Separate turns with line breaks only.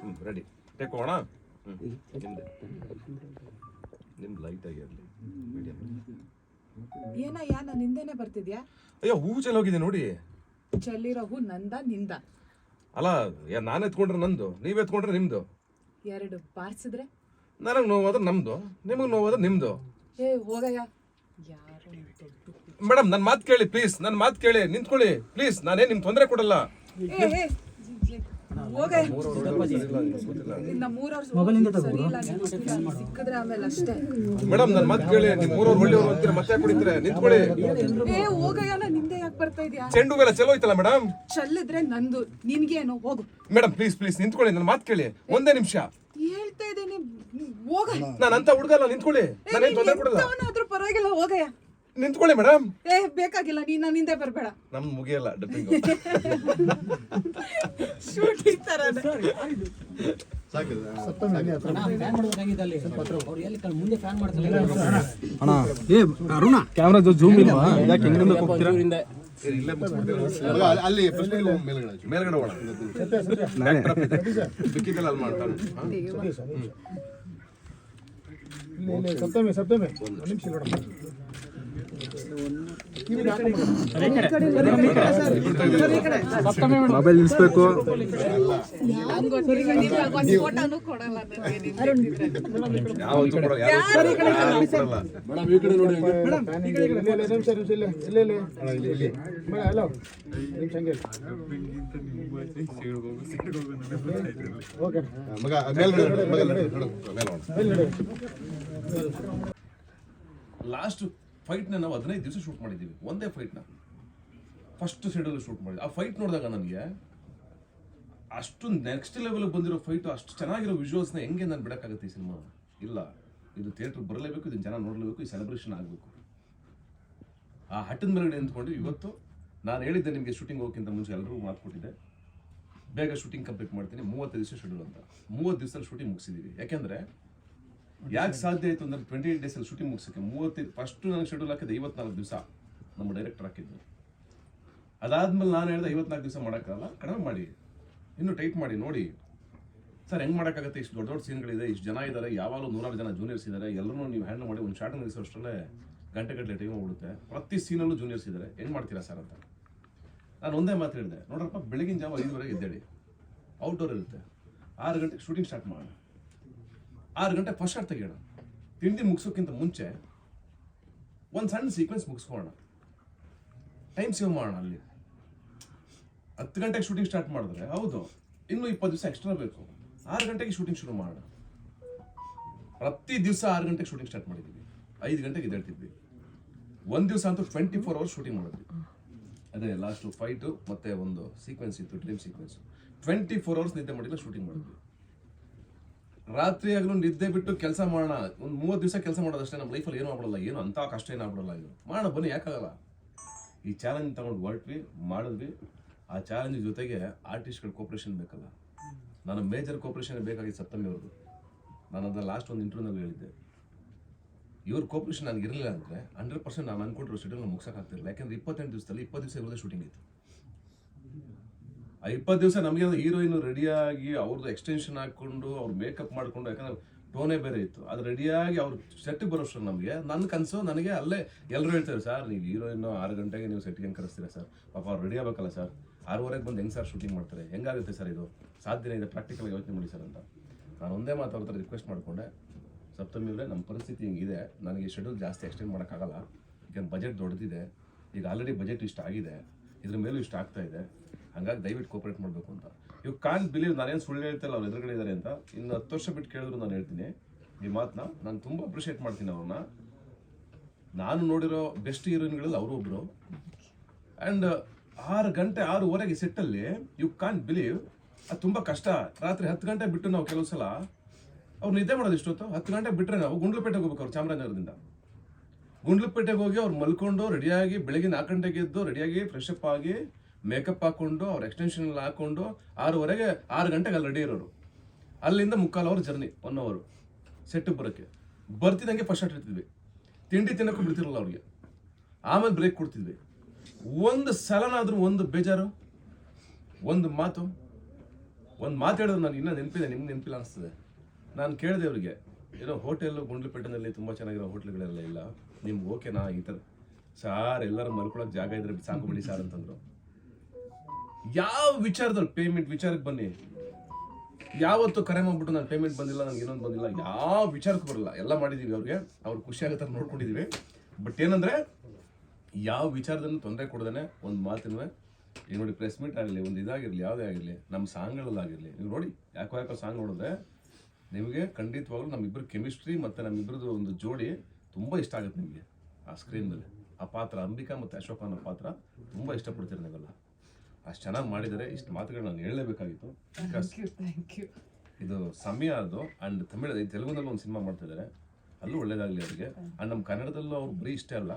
ಹ್ಞೂ ರೆಡಿ ಟೇಕೋಣ ಹ್ಞೂ ನಿಮ್ದು ನಿಮ್ದು ಲೈಟ್ ಆಗಿರಲಿ ಮೀಡಿಯಮ್
ಏನಯ್ಯ ನಾನು ಹಿಂದೆನೆ ಬರ್ತಿದ್ಯಾ?
ಅಯ್ಯೋ ಹೂ ಚೆಲ್ಲಿ ಹೋಗಿದೆ ನೋಡಿ.
ಚೆಲ್ಲಿರೋ ಹೂ ನಂದ ನಿಂದ?
ಅಲ್ಲ ಯಾ ನಾನು ಎತ್ಕೊಂಡ್ರೆ ನಂದು ನೀವು ಎತ್ಕೊಂಡ್ರೆ ನಿಮ್ಮದು
ಎರಡು ಬಾರಿಸಿದ್ರೆ
ನನಗೆ ನೋವಾದ್ರೆ ನಮ್ದು ನಿಮಗೆ ನೋವಾದ್ರೆ ನಿಮ್ಮದು
ಏ ಹೋಗಯ್ಯ. ಯಾರು ದೊಡ್ಡ
ಮೇಡಮ್ ನನ್ನ ಮಾತು ಕೇಳಿ ಪ್ಲೀಸ್ ನನ್ನ ಮಾತು ಕೇಳಿ ನಿಂತ್ಕೊಳ್ಳಿ. ಪ್ಲೀಸ್ ನಾನೇ ನಿಮ್ಗೆ ತೊಂದರೆ ಕೊಡಲ್ಲ.
ಏ ಏ ಸಿಕ್ಕಿದ್ರೆ ಆಮೇಲೆ ಅಷ್ಟೇ.
ಮೇಡಮ್ ನನ್ನ ಮಾತು ಕೇಳಿ ನಿಮ್ ಊರವ್ರು ಒಳ್ಳೆಯವರು ಅಂತೀರ ಮತ್ತೆ ಕುಡಿತಾರೆ ನಿಂತ್ಕೊಳ್ಳಿ.
ಏ ಹೋಗಯ್ಯ ನಾನು ಯಾಕೆ ಬರ್ತಾ ಇದ್ಯಾ?
ಚೆಂಡು ಮೇಲೆ ಚಲೋ ಐತಲ್ಲ ಮೇಡಮ್?
ಚೆಲ್ಲಿದ್ರೆ ನಂದು ನಿನ್ಗೇನು ಹೋಗು.
ಮೇಡಮ್ ಪ್ಲೀಸ್ ಪ್ಲೀಸ್ ನಿಂತ್ಕೊಳ್ಳಿ ನನ್ನ ಮಾತು ಕೇಳಿ. ಒಂದೇ ನಿಮಿಷ.
ಹೇಳ್ತಾ ಇದ್ದೀನಿ ಹೋಗ.
ನಾನು ಅಂತ ಹುಡುಗಲ್ಲ ನಿಂತ್ಕೊಳ್ಳಿ. ನಾನೇನು ತೊಂದರೆ ಕೊಡಲ್ಲ.
ಪರವಾಗಿಲ್ಲ ಹೋಗಯ್ಯ.
ನಿಂತ್ಕೊಳ್ಳಿ ಮೇಡಮ್.
ಏ ಬೇಕಾಗಿಲ್ಲ ನೀನ್ ನನ್ನ ಹಿಂದೆ ಬರಬೇಡ.
ನಮ್ ಮುಗಿಯಲ್ಲ ಡಬ್ಬಿಂಗ್.
ಶೂಟಿಂಗ್ ತರನೇ
ಏ ಅರುಣ ಕ್ಯಾಮ್ರಾ ಜೂಮ್ ಇಲ್ವಾ ಯಾಕೆ ಹೆಂಗ್ ಹೋಗ್ತೀರಾ
ಅಲ್ಲಿ ಮೇಲ್ಗಡೆ
ಬಿಕ್ಕಿದ್ದಲ್ಲ ಅಲ್ಲಿ ಮಾಡ್ತಾನೆ.
ಸಪ್ತಮಿ ಸಪ್ತಮಿ. ಒಂದು ನಿಮಿಷ
ಮೊಬೈಲ್ ನಿಲ್ಸ್ಬೇಕು
ಲಾಸ್ಟ್ ಫೈಟ್ನ ನಾವು ಹದಿನೈದು ದಿವಸ ಶೂಟ್ ಮಾಡಿದ್ದೀವಿ ಒಂದೇ ಫೈಟ್ನ ಫಸ್ಟ್ ಶೆಡ್ಯೂಲ್ ಶೂಟ್ ಮಾಡಿದ್ವಿ. ಆ ಫೈಟ್ ನೋಡಿದಾಗ ನನಗೆ ಅಷ್ಟು ನೆಕ್ಸ್ಟ್ ಲೆವೆಲ್ ಬಂದಿರೋ ಫೈಟು ಅಷ್ಟು ಚೆನ್ನಾಗಿರೋ ವಿಜುವಲ್ಸ್ನ ಹೆಂಗೆ ನಾನು ಬಿಡೋಕ್ಕಾಗುತ್ತೆ ಈ ಸಿನಿಮಾ ಇಲ್ಲ. ಇದು ಥಿಯೇಟ್ರ್ ಬರಲೇಬೇಕು ಇದನ್ನು ಜನ ನೋಡಲೇಬೇಕು, ಈ ಸೆಲೆಬ್ರೇಷನ್ ಆಗಬೇಕು. ಆ ಹಟ್ಟಿನ ಮೇಲ್ಗಡೆ ನಿಂತ್ಕೊಂಡು ಇವತ್ತು ನಾನು ಹೇಳಿದ್ದೆ ನಿಮಗೆ ಶೂಟಿಂಗ್ ಹೋಗೋಕ್ಕಿಂತ ಮುಂಚೆ ಎಲ್ಲರಿಗೂ ಮಾತು ಕೊಟ್ಟಿದ್ದೆ. ಬೇಗ ಶೂಟಿಂಗ್ ಕಂಪ್ಲೀಟ್ ಮಾಡ್ತೀನಿ. ಮೂವತ್ತು ದಿವಸ ಶೆಡ್ಯೂಲ್ ಅಂತ. ಮೂವತ್ತು ದಿವಸದಲ್ಲಿ ಶೂಟಿಂಗ್ ಮುಗಿಸಿದ್ದೀವಿ ಯಾಕೆಂದರೆ ಯಾಕೆ ಸಾಧ್ಯ ಆಯಿತು ಅಂದ್ರೆ ಟ್ವೆಂಟಿ ಏಟ್ ಡೇಸಲ್ಲಿ ಶೂಟಿಂಗ್ ಮುಗಿಸೋಕ್ಕೆ ಮೂವತ್ತೈದು ಫಸ್ಟ್ ನನಗೆ ಶೆಡ್ಯೂಲ್ ಹಾಕಿದ್ದು ಐವತ್ನಾಲ್ಕು ದಿವಸ ನಮ್ಮ ಡೈರೆಕ್ಟರ್ ಹಾಕಿದ್ದು. ಅದಾದ್ಮೇಲೆ ನಾನು ಹೇಳಿದೆ ಐವತ್ನಾಲ್ಕು ದಿವಸ ಮಾಡೋಕ್ಕಾಗಲ್ಲ, ಕಡಿಮೆ ಮಾಡಿ. ಇನ್ನೂ ಟೈಟ್ ಮಾಡಿ, ನೋಡಿ. ಸರ್, ಹೆಂಗೆ ಮಾಡೋಕ್ಕಾಗುತ್ತೆ? ಇಷ್ಟು ದೊಡ್ಡ ದೊಡ್ಡ ಸೀನ್ಗಳಿದೆ, ಇಷ್ಟು ಜನ ಇದ್ದಾರೆ ಯಾವಾಗಲೂ ನೂರಾರು ಜನ ಜೂನಿಯರ್ಸ್ ಇದ್ದಾರೆ ಎಲ್ಲರೂ ನೀವು ಹ್ಯಾಂಡಲ್ ಮಾಡಿ ಒಂದು ಶಾರ್ಟ್ ನಿಲ್ಲಿಸೋಷ್ಟರಲ್ಲೇ ಗಂಟೆ ಗಟ್ಟಲೆ ಟೈಮ್ ಹೋಗ್ಬಿಡುತ್ತೆ. ಪ್ರತಿ ಸೀನಲ್ಲೂ ಜೂನಿಯರ್ಸ್ ಇದ್ದಾರೆ ಹೆಂಗೆ ಮಾಡ್ತೀರಾ ಸರ್ ಅಂತ. ನಾನು ಒಂದೇ ಮಾತು ಹೇಳಿದೆ, ನೋಡ್ರಪ್ಪ, ಬೆಳಗಿನ ಜಾವ ಐದುವರೆಗೆ ಎದ್ದೇಳಿ. ಔಟ್ಡೋರ್ ಇರುತ್ತೆ. ಆರು ಗಂಟೆಗೆ ಶೂಟಿಂಗ್ ಸ್ಟಾರ್ಟ್ ಮಾಡೋಣ. ಆರು ಗಂಟೆ ಫಸ್ಟ್ ಶಾಟ್ ತೆಗಿಯೋಣ. ತಿಂಡಿ ಮುಗಿಸೋಕ್ಕಿಂತ ಮುಂಚೆ ಒಂದು ಸಣ್ಣ ಸೀಕ್ವೆನ್ಸ್ ಮುಗಿಸ್ಕೊಳ್ಳೋಣ. ಟೈಮ್ ಸೇವ್ ಮಾಡೋಣ ಅಲ್ಲಿ. ಹತ್ತು ಗಂಟೆಗೆ ಶೂಟಿಂಗ್ ಸ್ಟಾರ್ಟ್ ಮಾಡಿದ್ರೆ ಹೌದು, ಇನ್ನೂ ಇಪ್ಪತ್ತು ದಿವಸ ಎಕ್ಸ್ಟ್ರಾ ಬೇಕು. ಆರು ಗಂಟೆಗೆ ಶೂಟಿಂಗ್ ಶುರು ಮಾಡೋಣ. ಪ್ರತಿ ದಿವಸ ಆರು ಗಂಟೆಗೆ ಶೂಟಿಂಗ್ ಸ್ಟಾರ್ಟ್ ಮಾಡಿದ್ವಿ. ಐದು ಗಂಟೆಗೆ ಎದ್ದೇಳ್ತಿದ್ವಿ. ಒಂದು ದಿವಸ ಅಂತೂ ಟ್ವೆಂಟಿ ಫೋರ್ ಅವರ್ಸ್ ಶೂಟಿಂಗ್ ಮಾಡಿದ್ವಿ. ಅದೇ ಲಾಸ್ಟು ಫೈಟು ಮತ್ತೆ ಒಂದು ಸೀಕ್ವೆನ್ಸ್ ಇತ್ತು dream sequence twenty four hours ನಿದ್ದೆ ಮಾಡಿಲ್ಲ ಶೂಟಿಂಗ್ ಮಾಡಿದ್ವಿ. ರಾತ್ರಿ ಆಗಲೂ ನಿದ್ದೆ ಬಿಟ್ಟು ಕೆಲಸ ಮಾಡೋಣ. ಒಂದು ಮೂವತ್ತು ದಿವಸ ಕೆಲಸ ಮಾಡೋದಷ್ಟೇ ನಮ್ಮ ಲೈಫಲ್ಲಿ ಏನೂ ಆಗ್ಬಿಡಲ್ಲ. ಏನು ಅಂತ ಕಷ್ಟ ಏನು ಆಗ್ಬಿಡಲ್ಲ ಇದು ಮಾಡೋಣ ಬನ್ನಿ, ಯಾಕಾಗಲ್ಲ? ಈ ಚಾಲೆಂಜ್ ತಗೊಂಡು ಹೊರಟ್ವಿ, ಮಾಡಿದ್ವಿ. ಆ ಚಾಲೆಂಜ್ ಜೊತೆಗೆ ಆರ್ಟಿಸ್ಟ್ಗಳ ಕೋಪ್ರೇಷನ್ ಬೇಕಲ್ಲ. ನಾನು ಮೇಜರ್ ಕೋಪ್ರೇಷನ್ ಬೇಕಾಗಿತ್ತು ಸಪ್ತಮಿ ಅವ್ರದ್ದು. ನಾನು ಅದನ್ನ ಲಾಸ್ಟ್ ಒಂದು ಇಂಟರ್ವ್ಯೂನಲ್ಲಿ ಹೇಳಿದ್ದೆ. ಇವ್ರ ಕೋಪ್ರೇಷನ್ ನನಗೆ ಇರಲಿಲ್ಲ ಅಂದರೆ ಹಂಡ್ರೆಡ್ ಪರ್ಸೆಂಟ್ ನಾನು ಅನ್ಕೊಂಡಿರೋ ಶೆಡ್ಯೂಲ್ ಮುಗ್ಸೋಕ್ಕಾಗ್ತಿರಲಿಲ್ಲ ಯಾಕೆಂದ್ರೆ ಇಪ್ಪತ್ತೆಂಟು ದಿವಸದಲ್ಲಿ ಇಪ್ಪತ್ತು ದಿವಸ ಇರೋದೇ ಶೂಟಿಂಗ್ ಇತ್ತು. ಆ ಇಪ್ಪತ್ತು ದಿವಸ ನಮಗೆ ಹೀರೋಯಿನ್ ರೆಡಿಯಾಗಿ ಅವ್ರದ್ದು ಎಕ್ಸ್ಟೆನ್ಷನ್ ಹಾಕ್ಕೊಂಡು ಅವ್ರು ಮೇಕಪ್ ಮಾಡಿಕೊಂಡು, ಯಾಕಂದ್ರೆ ಟೋನೇ ಬೇರೆ ಇತ್ತು. ಅದು ರೆಡಿಯಾಗಿ ಅವ್ರು ಸೆಟ್ಟಿಗೆ ಬರೋಷ್ಟು ನಮಗೆ ನನ್ನ ಕನಸು ನನಗೆ ಅಲ್ಲೇ ಎಲ್ಲರೂ ಹೇಳ್ತಾರೆ ಸರ್, ನೀವು ಹೀರೋಯಿನ್ ಆರು ಗಂಟೆಗೆ ನೀವು ಸೆಟ್ಗೆ ಹೆಂಗೆ ಕರೆಸ್ತೀರಾ ಸರ್? ಪಾಪ ಅವ್ರು ರೆಡಿ ಆಗಬೇಕಲ್ಲ ಸರ್? ಆರೂವರೆಗೆ ಬಂದು ಹೆಂಗೆ ಸರ್ ಶೂಟಿಂಗ್ ಮಾಡ್ತಾರೆ? ಹೆಂಗಾಗುತ್ತೆ ಸರ್ ಇದು? ಸಾಧ್ಯನೇ ಇದೆ ಪ್ರಾಕ್ಟಿಕಲ್ ಯೋಚನೆ ಮಾಡಿ ಸರ್ ಅಂತ. ನಾನು ಒಂದೇ ಮಾತು ಅವ್ರ ಹತ್ರ ರಿಕ್ವೆಸ್ಟ್ ಮಾಡಿಕೊಂಡೆ ಸಪ್ತಮಿಯಲ್ಲೇ ನಮ್ಮ ಪರಿಸ್ಥಿತಿ ಹಿಂಗಿದೆ. ನನಗೆ ಶೆಡ್ಯೂಲ್ ಜಾಸ್ತಿ ಎಕ್ಸ್ಟೆಂಡ್ ಮಾಡೋಕ್ಕಾಗಲ್ಲ ಈಗ ಬಜೆಟ್ ದೊಡ್ಡದಿದೆ ಈಗ ಆಲ್ರೆಡಿ ಬಜೆಟ್ ಇಷ್ಟ ಆಗಿದೆ. ಇದ್ರ ಮೇಲೂ ಇಷ್ಟ ಆಗ್ತಾ ಇದೆ. ಹಂಗಾಗಿ ದಯವಿಟ್ಟು ಕೋಪರೇಟ್ ಮಾಡಬೇಕು ಅಂತ. ಇವ್ ಕಾನ್ ಬಿಲೀವ್ ನಾನೇನು ಸುಳ್ಳು ಹೇಳ್ತಿಲ್ಲ ಅವ್ರು ಎದುರುಗಡೆ ಇದ್ದಾರೆ ಅಂತ. ಇನ್ನು ಹತ್ತು ವರ್ಷ ಬಿಟ್ಟು ಕೇಳಿದ್ರು ನಾನು ಹೇಳ್ತೀನಿ. ಈ ಮಾತನ್ನ ನಾನು ತುಂಬ ಅಪ್ರಿಷಿಯೇಟ್ ಮಾಡ್ತೀನಿ ಅವ್ರನ್ನ ನಾನು ನೋಡಿರೋ ಬೆಸ್ಟ್ ಹೀರೋಯಿನ್ಗಳಲ್ಲಿ ಅವರು ಒಬ್ಬರು ಆ್ಯಂಡ್ ಆರು ಗಂಟೆ, ಆರೂವರೆಗೆ ಸೆಟ್ಟಲ್ಲಿ ಯು ಕಾನ್ ಬಿಲೀವ್ ಅದು ತುಂಬ ಕಷ್ಟ. ರಾತ್ರಿ ಹತ್ತು ಗಂಟೆ ಬಿಟ್ಟು ನಾವು ಕೆಲವು ಸಲ ಅವ್ರು ನಿದ್ದೆ ಮಾಡೋದು ಇಷ್ಟೊತ್ತು ಹತ್ತು ಗಂಟೆ ಬಿಟ್ಟರೆ ನಾವು ಗುಂಡ್ಲುಪೇಟೆಗೆ ಹೋಗ್ಬೇಕು ಅವ್ರು ಚಾಮರಾಜನಗರದಿಂದ. ಗುಂಡ್ಲುಪೇಟೆಗೆ ಹೋಗಿ ಅವ್ರು ಮಲ್ಕೊಂಡು ರೆಡಿಯಾಗಿ ಬೆಳಗ್ಗೆ ನಾಲ್ಕು ಗಂಟೆಗೆ ಎದ್ದು ರೆಡಿಯಾಗಿ ಫ್ರೆಶ್ ಅಪ್ ಆಗಿ ಮೇಕಪ್ ಹಾಕೊಂಡು, ಅವ್ರ ಎಕ್ಸ್ಟೆನ್ಷನ್ ಎಲ್ಲ ಹಾಕೊಂಡು ಆರೂವರೆಗೆ ಆರು ಗಂಟೆಗೆ ಅಲ್ಲಿ ರೆಡಿ ಇರೋರು. ಅಲ್ಲಿಂದ ಮುಕ್ಕಾಲು ಅವರ್ ಜರ್ನಿ ಒನ್ ಅವರು ಸೆಟ್ಟಿಗೆ ಬರೋಕ್ಕೆ. ಬರ್ತಿದ್ದಂಗೆ ಫಸ್ಟ್ ಶಾಟ್ ಇರ್ತಿದ್ವಿ ತಿಂಡಿ ತಿನ್ನೋಕ್ಕೂ ಬಿಡ್ತಿರಲ್ಲ ಅವ್ರಿಗೆ. ಆಮೇಲೆ ಬ್ರೇಕ್ ಕೊಡ್ತಿದ್ವಿ. ಒಂದು ಸಲನಾದರೂ ಒಂದು ಬೇಜಾರು, ಒಂದು ಮಾತು. ಒಂದು ಮಾತು ಮಾತಾಡೋದು ನಾನು ಇನ್ನೂ ನೆನಪಿದೆ, ನಿಮ್ಗೆ ನೆನಪಿಲ್ಲ ಅನಿಸ್ತದೆ. ನಾನು ಕೇಳಿದೆ ಅವ್ರಿಗೆ, ಏನೋ ಹೋಟೆಲ್ಲು ಗುಂಡ್ಲುಪೇಟೆನಲ್ಲಿ ತುಂಬ ಚೆನ್ನಾಗಿರೋ ಹೋಟ್ಲುಗಳೆಲ್ಲ ಇಲ್ಲ. ನಿಮ್ಗೆ ಓಕೆನಾ ಈ ಥರ. ಸಾರ್ ಎಲ್ಲರೂ ಮಲ್ಕೊಳಕ್ಕೆ ಜಾಗ ಇದ್ರೆ ಸಾಕು ಬಿಡಿ ಸಾರ್ ಅಂತಂದ್ರು. ಯಾವ ವಿಚಾರದಲ್ಲಿ ಪೇಮೆಂಟ್ ವಿಚಾರಕ್ಕೆ ಬನ್ನಿ? ಯಾವತ್ತು ಕರೆ ಮಾಡ್ಬಿಟ್ಟು ನಾನು ಪೇಮೆಂಟ್ ಬಂದಿಲ್ಲ ನನಗೆ ಇನ್ನೊಂದು ಬಂದಿಲ್ಲ, ಯಾವ ವಿಚಾರಕ್ಕೆ ಬರಲ್ಲ. ಎಲ್ಲ ಮಾಡಿದೀವಿ ಅವ್ರಿಗೆ, ಅವ್ರು ಖುಷಿ ಆಗೋ ಥರ ನೋಡ್ಕೊಂಡಿದೀವಿ. ಬಟ್ ಏನಂದ್ರೆ, ಯಾವ ವಿಚಾರದಲ್ಲೂ ತೊಂದರೆ ಕೊಡ್ದೇನೆ ಒಂದು ಮಾತಿನ ಈಗ ನೋಡಿ ಪ್ರೆಸ್ ಮೀಟ್ ಆಗಲಿ, ಒಂದು ಇದಾಗಿರಲಿ, ಯಾವುದೇ ಆಗಿರಲಿ ನಮ್ಮ ಸಾಂಗ್ಗಳಲ್ಲಾಗಿರಲಿ ನೀವು ನೋಡಿ, ಯಾಕೋ ಯಾಕೋ ಸಾಂಗ್ ನೋಡಿದ್ರೆ ನಿಮಗೆ ಖಂಡಿತವಾಗ್ಲೂ ನಮ್ಮಿಬ್ಬರು ಕೆಮಿಸ್ಟ್ರಿ ಮತ್ತು ನಮ್ಮಿಬ್ಬರದ್ದು ಒಂದು ಜೋಡಿ ತುಂಬ ಇಷ್ಟ ಆಗುತ್ತೆ ನಿಮಗೆ, ಆ ಸ್ಕ್ರೀನ್ ಮೇಲೆ. ಆ ಪಾತ್ರ, ಅಂಬಿಕಾ ಮತ್ತು ಅಶೋಕ ಅನ್ನೋ ಪಾತ್ರ ತುಂಬ ಇಷ್ಟಪಡ್ತೀರಿ ನೀವೆಲ್ಲ ಅಷ್ಟು ಚೆನ್ನಾಗಿ ಮಾಡಿದರೆ ಇಷ್ಟು ಮಾತುಗಳು ನಾನು ಹೇಳಲೇಬೇಕಾಗಿತ್ತು.
ಥ್ಯಾಂಕ್ ಯು
ಇದು ಸಮಯ ಅದು ಅಂಡ್ ತಮಿಳ್ ತೆಲುಗುನಲ್ಲಿ ಒಂದು ಸಿನಿಮಾ ಮಾಡ್ತಿದ್ದಾರೆ. ಅಲ್ಲೂ ಒಳ್ಳೇದಾಗಲಿ ಅವರಿಗೆ. ಅಂಡ್ ನಮ್ಮ ಕನ್ನಡದಲ್ಲೂ ಅವ್ರು ಬರೀ ಇಷ್ಟೇ ಅಲ್ಲ.